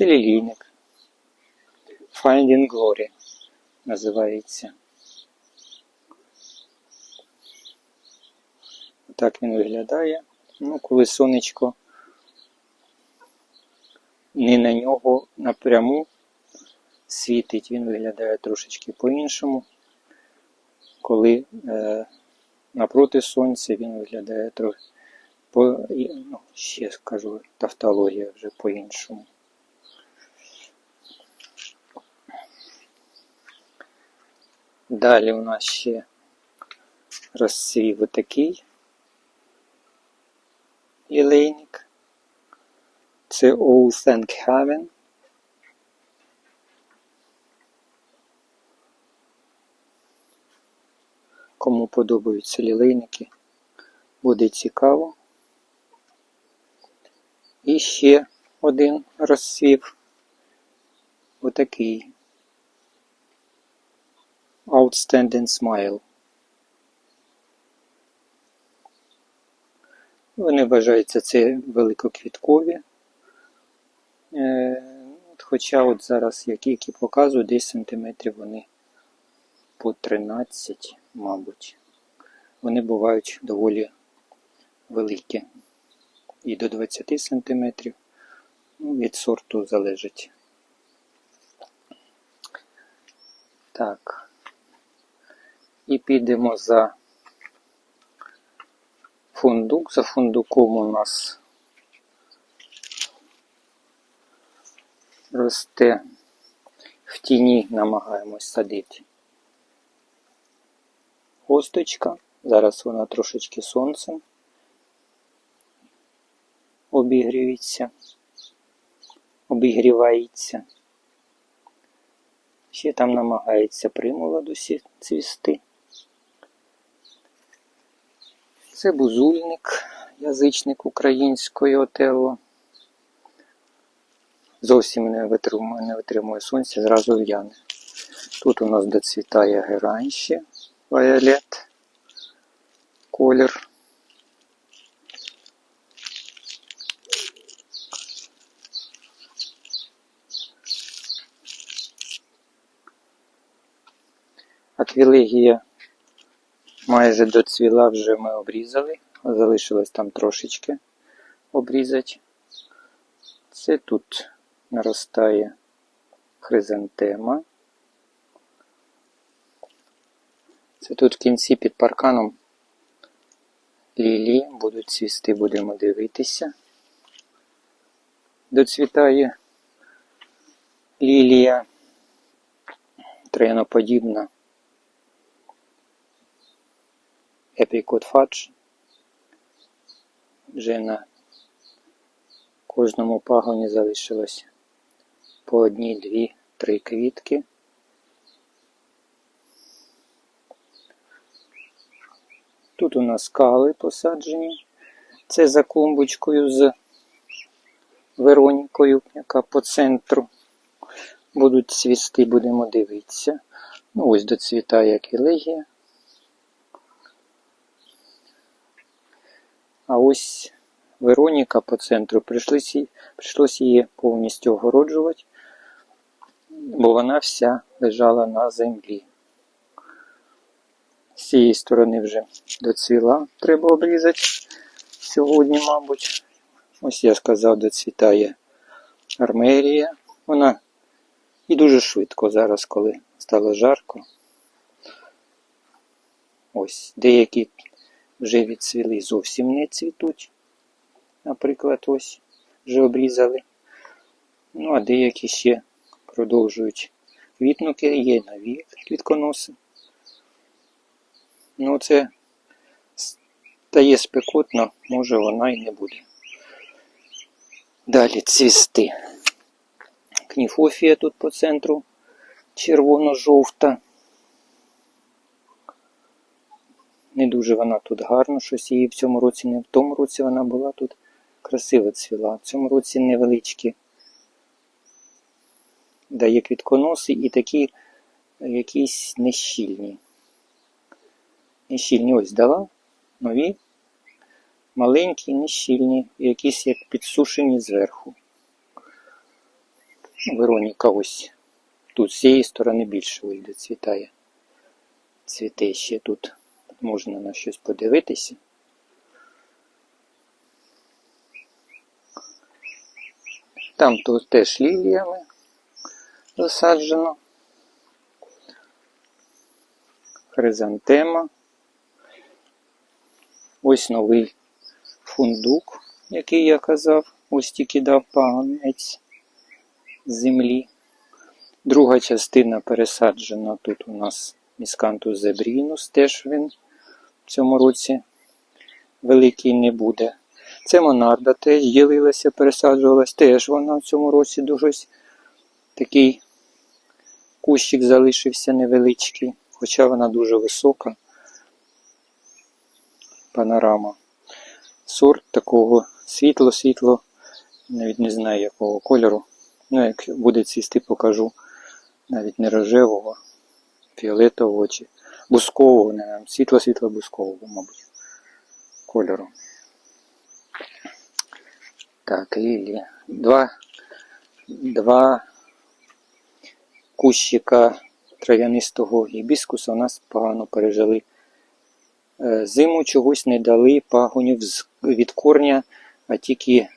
Це лілійник. Finding Glory називається. Так він виглядає. Ну, коли сонечко не на нього напряму світить, він виглядає трошечки по-іншому. Коли е, напроти сонця він виглядає трохи по, ну, ще скажу, тавтологія вже по-іншому. Далі у нас ще розцвів отакий лілейник. Це All Thank Heaven. Кому подобаються лілейники, буде цікаво. І ще один розцвів. Отакий. Outstanding Smile. Вони вважаються це великоквіткові. Е, Хоча от зараз, які, які показую, десь сантиметрів вони по 13, мабуть. Вони бувають доволі великі. І до 20 сантиметрів. Ну, від сорту залежить. Так. І підемо за фундук. За фундуком у нас росте в тіні, намагаємось садити. Косточка. Зараз вона трошечки сонцем обігріється, обігрівається. Ще там намагається примолоду сі- цвісти. Це бузульник, язичник української отелло. Зовсім не витримує, не витримує сонця, зразу в'яне. Тут у нас доцвітає герань ще, віолет, колір. Аквілегія майже доцвіла, вже ми обрізали. Залишилось там трошечки обрізати. Це тут наростає хризантема. Це тут в кінці під парканом лілії будуть цвісти, будемо дивитися. Доцвітає лілія трояноподібна. Apricot Fudge. Вже на кожному пагоні залишилось по одній, дві, три квітки. Тут у нас кали посаджені. Це за клумбочкою з Веронікою, яка по центру. Будуть цвісти, будемо дивитися. Ну, ось доцвітає кілегія. А ось Вероніка по центру прийшлось її, її повністю огороджувати, бо вона вся лежала на землі. З цієї сторони вже доцвіла, треба обрізати сьогодні, мабуть. Ось я сказав, доцвітає армерія. Вона і дуже швидко зараз, коли стало жарко. Ось деякі вже відцвіли зовсім не цвітуть. Наприклад, ось вже обрізали. Ну, а деякі ще продовжують квітнути, є нові квітконоси. Ну, це стає спекотно, може вона і не буде. Далі цвісти. Кніфофія тут по центру червоно-жовта. Не дуже вона тут гарно, щось її в цьому році, не в тому році вона була тут красиво цвіла. В цьому році невеличкі дає квітконоси і такі якісь нещільні. Нещільні ось дала, нові, маленькі, нещільні, якісь як підсушені зверху. Вероніка ось тут з цієї сторони більше вийде цвітає. Цвіте ще тут. Можна на щось подивитися. Там тут теж ліліями засаджено. Хризантема. Ось новий фундук, який я казав, ось тільки дав пагонець з землі. Друга частина пересаджена тут у нас міскантус зебрінус, теж він цьому році великий не буде. Це монарда теж ділилася, пересаджувалась, теж вона в цьому році дуже такий кущик залишився невеличкий, хоча вона дуже висока. Панорама. Сорт такого світло-світло, навіть не знаю якого кольору. Ну, як буде цвісти, покажу. Навіть не рожевого, фіолетового чи бускового, не знаю, світло-світло бускового, мабуть, кольору. Так, лілі. Два, два кущика трав'янистого гібіскуса у нас погано пережили. Е, Зиму чогось не дали пагонів від корня, а тільки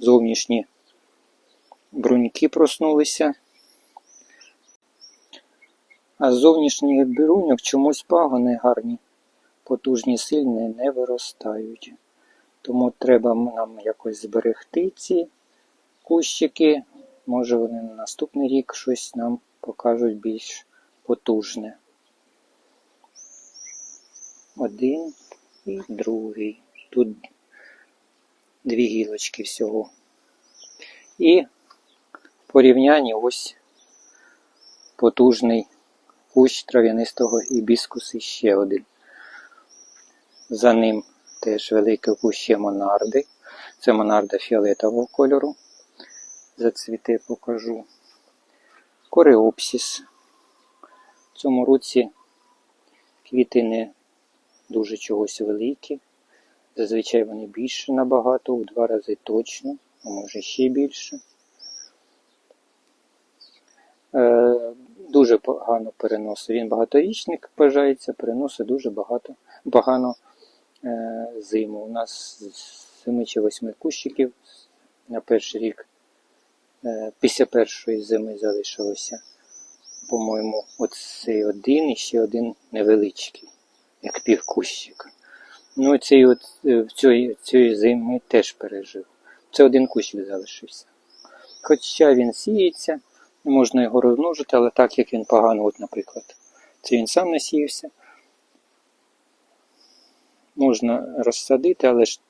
зовнішні бруньки проснулися. А з зовнішніх бруньок чомусь пагони гарні, потужні, сильні не виростають. Тому треба нам якось зберегти ці кущики. Може вони на наступний рік щось нам покажуть більш потужне. Один і другий. Тут дві гілочки всього. І в порівнянні ось потужний кущ трав'янистого гібіскусу ще один. За ним теж великий кущ монарди. Це монарда фіолетового кольору. Зацвіте покажу. Кореопсіс. В цьому році квіти не дуже чогось великі. Зазвичай вони більше набагато, у два рази точно, а може ще більше. Е, дуже погано переносить. Він багаторічник вважається, переносить дуже багато, погано е, зиму. У нас з 7 чи 8 кущиків на перший рік е, після першої зими залишилося, по-моєму, оцей один і ще один невеличкий, як півкущик. Ну, цей от цієї, цієї зими теж пережив. Це один кущик залишився. Хоча він сіється, можна його розмножити, але так як він погано, от, наприклад, це він сам насіявся. Можна розсадити, але ж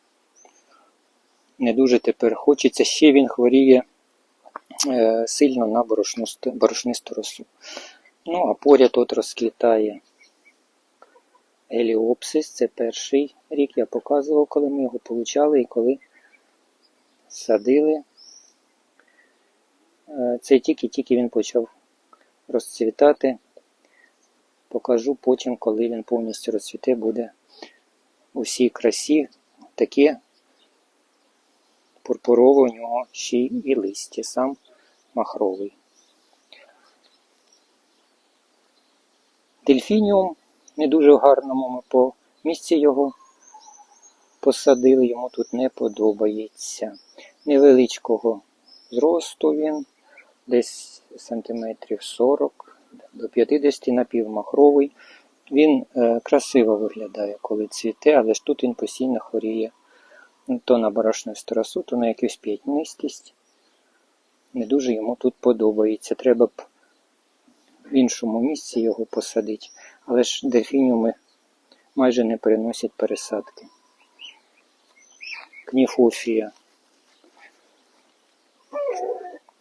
не дуже тепер хочеться. Ще він хворіє е, сильно на борошнисту, росу. Ну, а поряд от розквітає Еліопсис. Це перший рік я показував, коли ми його получали і коли садили. Е, Це тільки-тільки він почав розцвітати. Покажу потім, коли він повністю розцвіте, буде у всій красі таке пурпурове у нього ще і листя, сам махровий. Дельфініум не дуже в гарному ми по місці його посадили, йому тут не подобається. Невеличкого зросту він, десь сантиметрів 40 до 50 напівмахровий. Він е, красиво виглядає, коли цвіте, але ж тут він постійно хворіє то на борошнисту росу, то на якусь п'ятнистість. Не дуже йому тут подобається. Треба б в іншому місці його посадити. Але ж дельфініуми майже не переносять пересадки. Кніфофія.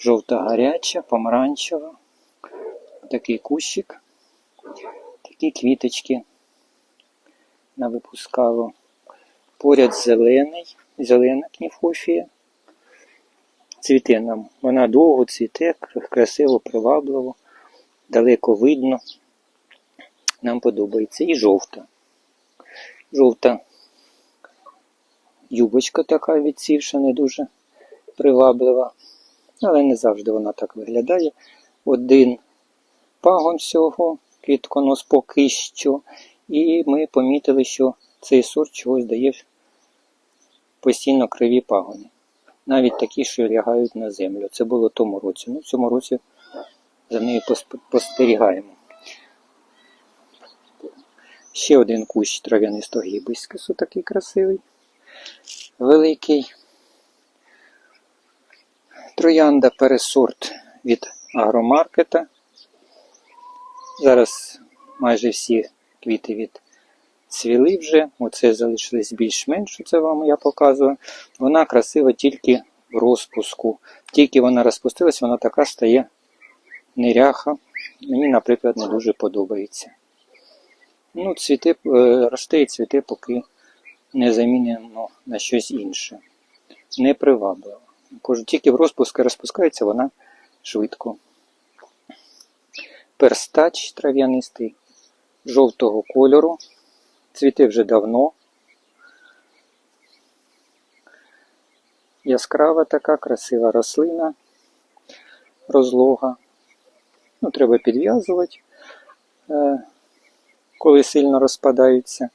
Жовта гаряча, помаранчева. Такий кущик. Такі квіточки навипускало. Поряд зелений, зелена кніфофія. Цвіте нам. Вона довго цвіте, красиво, привабливо, далеко видно. Нам подобається. І жовта. Жовта юбочка така відсівша, не дуже приваблива. Але не завжди вона так виглядає. Один пагон всього, квітконос поки що. І ми помітили, що цей сорт чогось дає постійно криві пагони. Навіть такі, що лягають на землю. Це було в тому році. Ну, в цьому році за нею спостерігаємо. Ще один кущ трав'янистого гібискусу, такий красивий, великий. Троянда пересорт від агромаркета. Зараз майже всі квіти від цвіли вже. Оце залишились більш-менш, це вам я показую. Вона красива тільки в розпуску. Тільки вона розпустилась, вона така стає неряха. Мені, наприклад, не дуже подобається. Ну, цвіте, е, росте і цвіте, поки не замінено на щось інше. Не привабливо. Кажу, тільки в розпуску розпускається вона швидко. Перстач трав'янистий жовтого кольору. Цвіте вже давно. Яскрава така, красива рослина, розлога. Ну, треба підв'язувати, е, коли сильно розпадаються.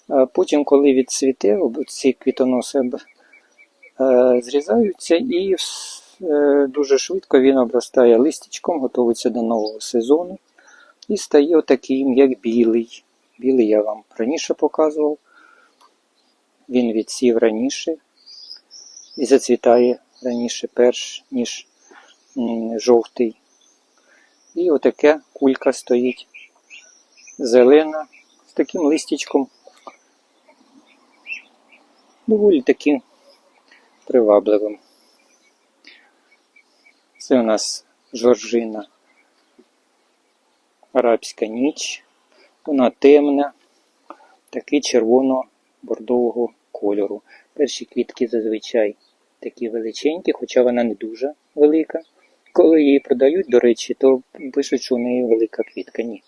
А Потім, коли відцвіте, ці квітоноси е, зрізаються і е, дуже швидко він обростає листячком, готується до нового сезону і стає отаким, як білий. Білий я вам раніше показував. Він відсів раніше і зацвітає раніше, перш ніж жовтий. І отаке кулька стоїть зелена з таким листячком. Доволі таким привабливим. Це у нас жоржина арабська ніч. Вона темна, такий червоно-бордового кольору. Перші квітки зазвичай такі величенькі, хоча вона не дуже велика. Коли її продають, до речі, то пишуть, що у неї велика квітка. Ні.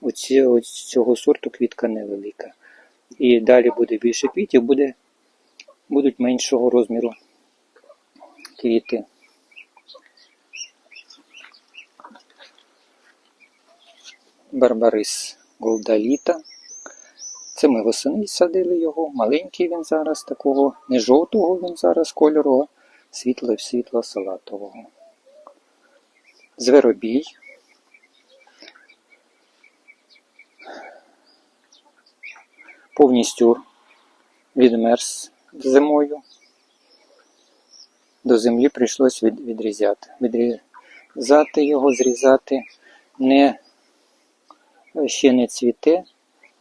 Оці, ось цього сорту квітка невелика. І далі буде більше квітів, буде, будуть меншого розміру квіти. Барбарис Голдаліта. Це ми восени садили його. Маленький він зараз, такого не жовтого він зараз кольору, а світло-світло салатового. Зверобій. Повністю відмерз зимою. До землі прийшлось від, відрізати. Його, зрізати не ще не цвіте,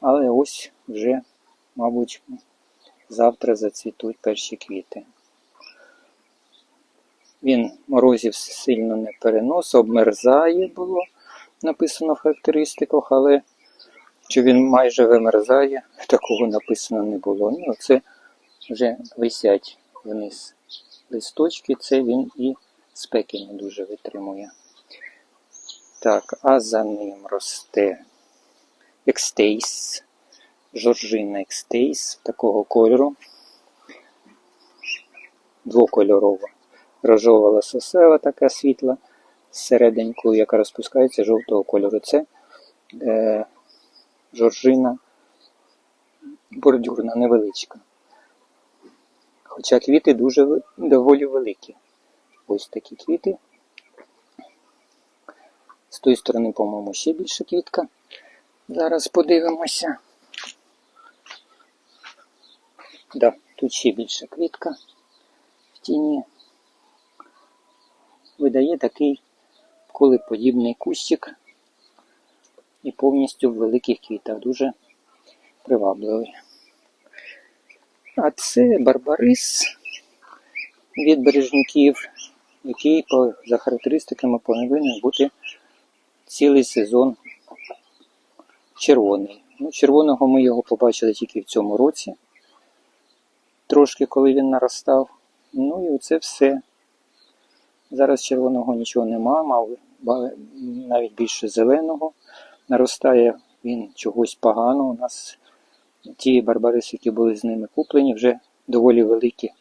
але ось вже, мабуть, завтра зацвітуть перші квіти. Він морозів сильно не переносить, обмерзає було, написано в характеристиках, але що він майже вимерзає, такого написано не було. Ну, це вже висять вниз листочки, це він і спеки не дуже витримує. Так, а за ним росте екстейс, жоржина екстейс такого кольору. Двокольорова. Рожова лососева така світла з яка розпускається жовтого кольору. Це е, жоржина бордюрна, невеличка. Хоча квіти дуже доволі великі. Ось такі квіти. З тої сторони, по-моєму, ще більше квітка. Зараз подивимося. Да, тут ще більше квітка в тіні. Видає такий кулеподібний кущик і повністю в великих квітах. Дуже привабливий. А це барбарис від бережників, який за характеристиками повинен бути цілий сезон червоний. Ну, червоного ми його побачили тільки в цьому році. Трошки, коли він наростав. Ну і оце все. Зараз червоного нічого нема, мав навіть більше зеленого. Наростає він чогось погано. У нас ті барбариси, які були з ними куплені, вже доволі великі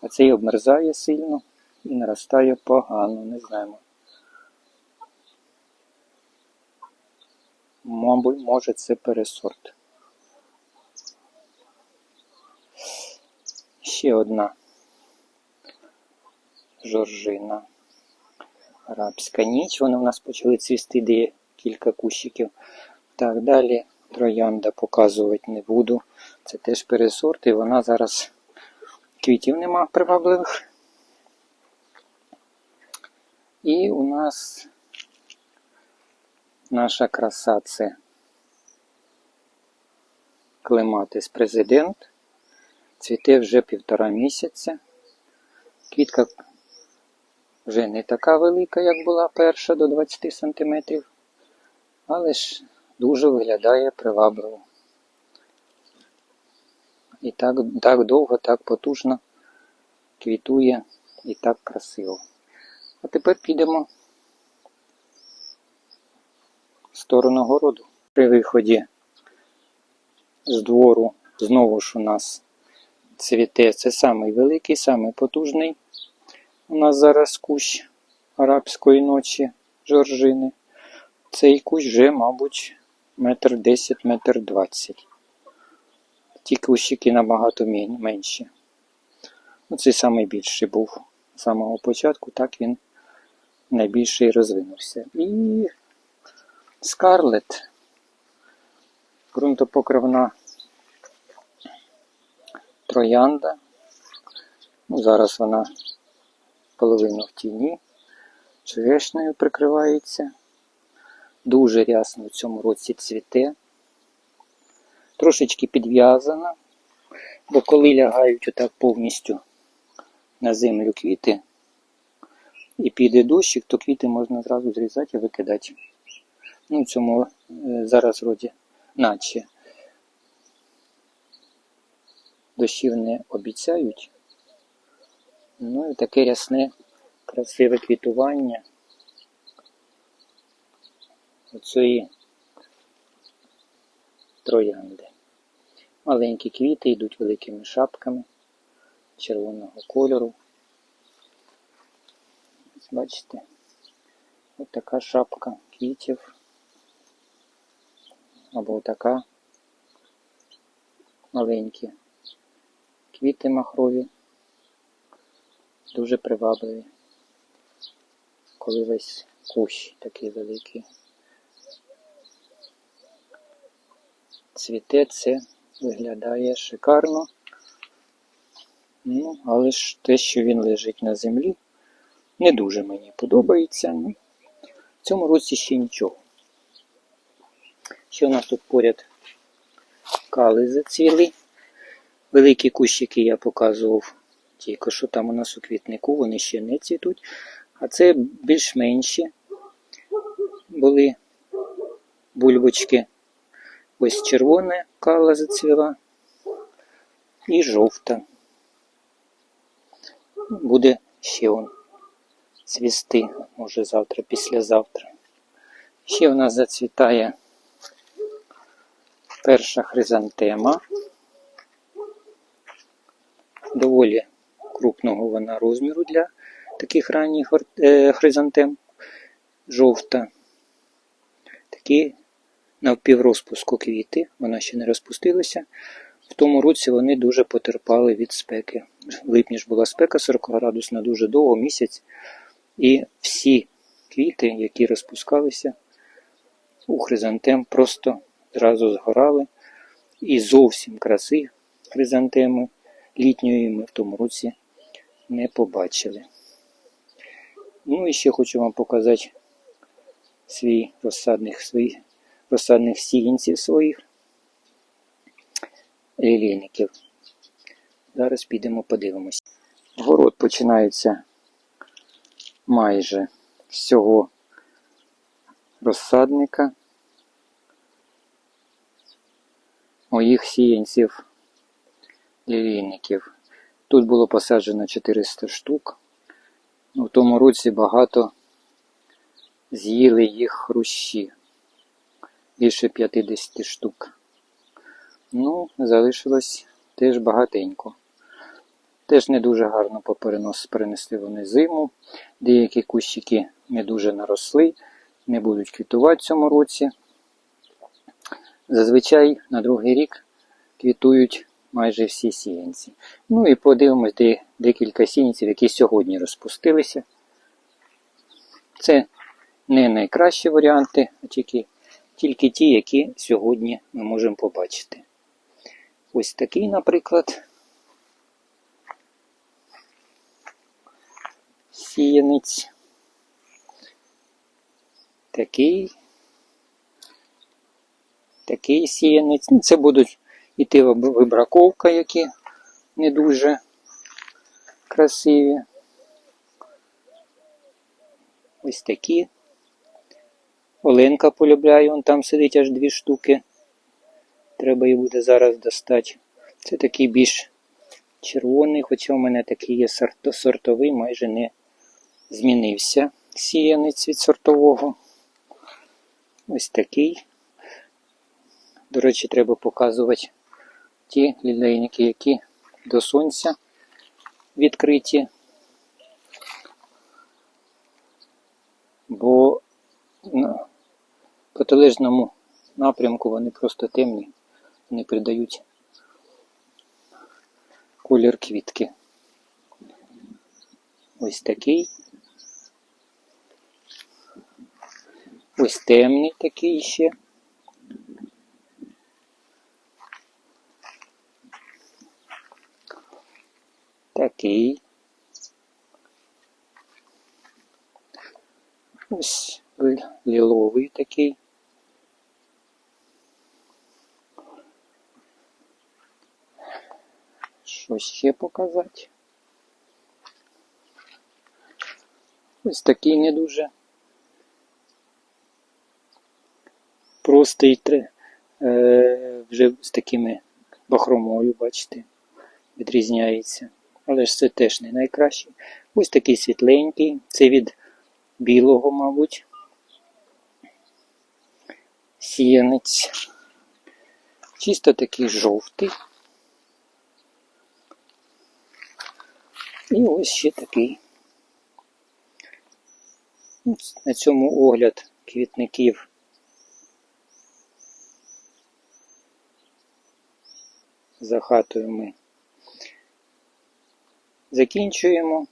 А цей обмерзає сильно і наростає погано, не знаємо. Мабуть, може це пересорт. Ще одна жоржина. Арабська ніч. Вони у нас почали цвісти де кілька кущиків. Так, далі троянда показувати не буду. Це теж пересорт, і вона зараз квітів нема привабливих. І у нас наша краса це клематис президент. Цвіте вже півтора місяця. Квітка вже не така велика, як була перша до 20 см, але ж дуже виглядає привабливо. І так, так довго, так потужно квітує і так красиво. А тепер підемо в сторону городу. При виході з двору знову ж у нас цвіте. Це самий великий, самий потужний. У нас зараз кущ арабської ночі жоржини. Цей кущ вже, мабуть, метр десять, метр двадцять. Ті кущики набагато менші. Ну, цей самий більший був з самого початку, так він найбільше і розвинувся. І скарлет, ґрунтопокривна троянда. Ну, зараз вона половину в тіні, черешнею прикривається. Дуже рясно в цьому році цвіте. Трошечки підв'язана, бо коли лягають отак повністю на землю квіти і піде дощик, то квіти можна зразу зрізати і викидати. Ну, цьому е, зараз роді наче дощів не обіцяють. Ну і таке рясне, красиве квітування. Оцієї троянди. Маленькі квіти йдуть великими шапками червоного кольору. Бачите, ось така шапка квітів. Або така маленькі квіти махрові. Дуже привабливі. Коли весь кущ такий великий. Цвіте це виглядає шикарно. Ну, але ж те, що він лежить на землі, не дуже мені подобається. Ну, в цьому році ще нічого. Ще у нас тут поряд кали зацвіли. Великі кущики я показував тільки що там у нас у квітнику, вони ще не цвітуть. А це більш менші були бульбочки. Ось червона кала зацвіла і жовта. Буде ще он цвісти, може завтра, післязавтра. Ще у нас зацвітає перша хризантема. Доволі крупного вона розміру для таких ранніх е, хризантем. Жовта. Такі навпіврозпуску квіти, вона ще не розпустилася. В тому році вони дуже потерпали від спеки. В липні ж була спека 40 градусна дуже довго, місяць. І всі квіти, які розпускалися у хризантем, просто зразу згорали. І зовсім краси хризантеми літньої ми в тому році не побачили. Ну і ще хочу вам показати свій розсадних, свої розсадних сіянців своїх лілійників. Зараз підемо подивимось. Город починається майже з цього розсадника. Моїх сіянців лілійників. Тут було посаджено 400 штук. У тому році багато з'їли їх хрущі. Більше 50 штук. Ну, залишилось теж багатенько. Теж не дуже гарно поперенос перенесли вони зиму. Деякі кущики не дуже наросли, не будуть квітувати в цьому році. Зазвичай на другий рік квітують майже всі сіянці. Ну і подивимось де декілька сіянців, які сьогодні розпустилися. Це не найкращі варіанти, а тільки, тільки ті, які сьогодні ми можемо побачити. Ось такий, наприклад. Сіянець. Такий. Такий сіянець. Ну, це будуть іти вибраковка, які не дуже красиві. Ось такі. Оленка полюбляє, он там сидить аж дві штуки. Треба її буде зараз достати. Це такий більш червоний, хоча у мене такий є сорт- сортовий, майже не змінився сіянець від сортового. Ось такий. До речі, треба показувати ті лілейники, які до сонця відкриті. Бо на протилежному напрямку вони просто темні, не придають колір квітки. Ось такий. Ось темний такий ще. Такий. Ось ліловий такий. Що ще показати? Ось такий не дуже простий, е, вже з такими бахромою, бачите, відрізняється. Але ж це теж не найкраще. Ось такий світленький, це від білого, мабуть. Сіянець. Чисто такий жовтий. І ось ще такий. На цьому огляд квітників за хатою ми закінчуємо.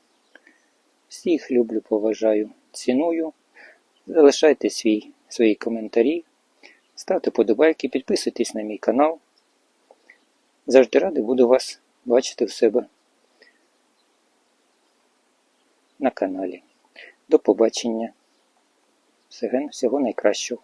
Всіх люблю, поважаю, ціную. Залишайте свій, свої коментарі, ставте подобайки, підписуйтесь на мій канал. Завжди радий буду вас бачити в себе на каналі. До побачення. Всього найкращого.